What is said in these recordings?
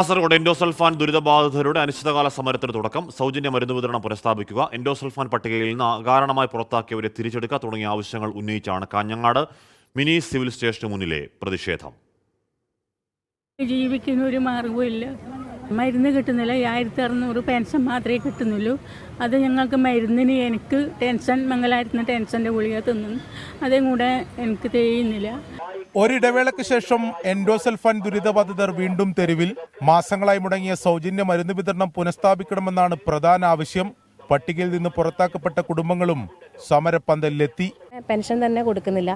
Kasaragod endosulfan ദുരിതബാധിതരുടെ അനിശ്ചിതകാല സമരത്തിന് തുടക്കം. സൗജന്യ മരുന്ന് വിതരണം പുനഃസ്ഥാപിക്കുക. എൻഡോസൾഫാൻ പട്ടികയിൽ നിന്ന് അകാരണമായി പുറത്താക്കിയവരെ തിരിച്ചെടുക്കുക തുടങ്ങിയ ആവശ്യങ്ങൾ ഉന്നയിച്ചാണ് കാഞ്ഞങ്ങാട് മിനി സിവിൽ സ്റ്റേഷന് മുന്നിലെ പ്രതിഷേധം. ജീവിക്കുന്ന ഒരു മാർഗവുമില്ല മരുന്ന് കിട്ടുന്നില്ല. ഈ ആയിരത്തി അറുന്നൂറ് പെൻഷൻ മാത്രമേ കിട്ടുന്നുള്ളൂ. അത് ഞങ്ങൾക്ക് മരുന്നിന് എനിക്ക് ടെൻഷൻ മംഗലായിരുന്ന ടെൻഷന്റെ ഗുളിക തിന്നു. അതേ കൂടെ എനിക്ക് തെയ്യുന്നില്ല ഒരിടവേളയ്ക്ക് ശേഷം എൻഡോസൽഫാൻ ദുരിതബാധിതർ വീണ്ടും തെരുവിൽ മാസങ്ങളായി മുടങ്ങിയ സൗജന്യ മരുന്ന് വിതരണം പുനഃസ്ഥാപിക്കണമെന്നാണ് പ്രധാന ആവശ്യം. പട്ടികയിൽ നിന്ന് പുറത്താക്കപ്പെട്ട കുടുംബങ്ങളും സമരപ്പന്തലിലെത്തി. പെൻഷൻ തന്നെ കൊടുക്കുന്നില്ല.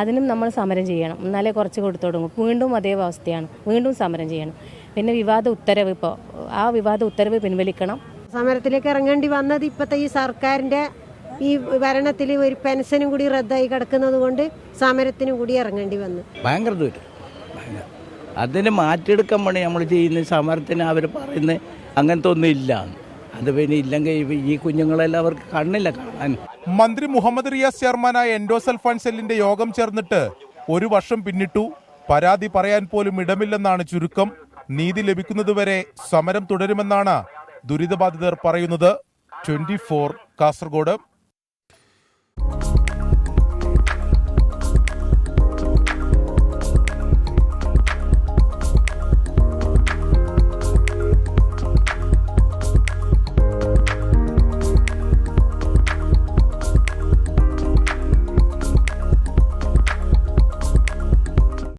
അതിനും നമ്മൾ സമരം ചെയ്യണം. എന്നാലേ കുറച്ച് കൊടുത്തു തുടങ്ങും വീണ്ടും അതേ അവസ്ഥയാണ്. വീണ്ടും സമരം ചെയ്യണം. പിന്നെ വിവാദ ഉത്തരവ് ഇപ്പോൾ ആ വിവാദ ഉത്തരവ് പിൻവലിക്കണം. സമരത്തിലേക്ക് ഇറങ്ങേണ്ടി വന്നത് ഇപ്പോഴത്തെ ഈ സർക്കാരിന്റെ ഈ ഭരണത്തിൽ ഒരു പെൻഷനും കൂടി റദ്ദായി കിടക്കുന്നത് കൊണ്ട് സമരത്തിനും കൂടി ഇറങ്ങേണ്ടി വന്നു. ഭയങ്കര അതിനെ ഭയങ്കര അതിന് മാറ്റിയെടുക്കാൻ വേണ്ടി നമ്മൾ ചെയ്യുന്ന സമരത്തിന് അവർ പറയുന്നത് അങ്ങനത്തെ ഒന്നും ഇല്ല അത് പിന്നെ ഇല്ലെങ്കിൽ ഈ കുഞ്ഞുങ്ങളെല്ലാം അവർക്ക് കണ്ണില്ല കാണാൻ. മന്ത്രി മുഹമ്മദ് റിയാസ് ചെയർമാനായ ഫണ്ട് സെല്ലിന്റെ യോഗം ചേർന്നിട്ട് ഒരു വർഷം പിന്നിട്ടു. പരാതി പറയാൻ പോലും ഇടമില്ലെന്നാണ് ചുരുക്കം. നീതി ലഭിക്കുന്നതുവരെ സമരം തുടരുമെന്നാണ് ദുരിതബാധിതർ പറയുന്നത്. ട്വന്റി കാസർഗോഡ്.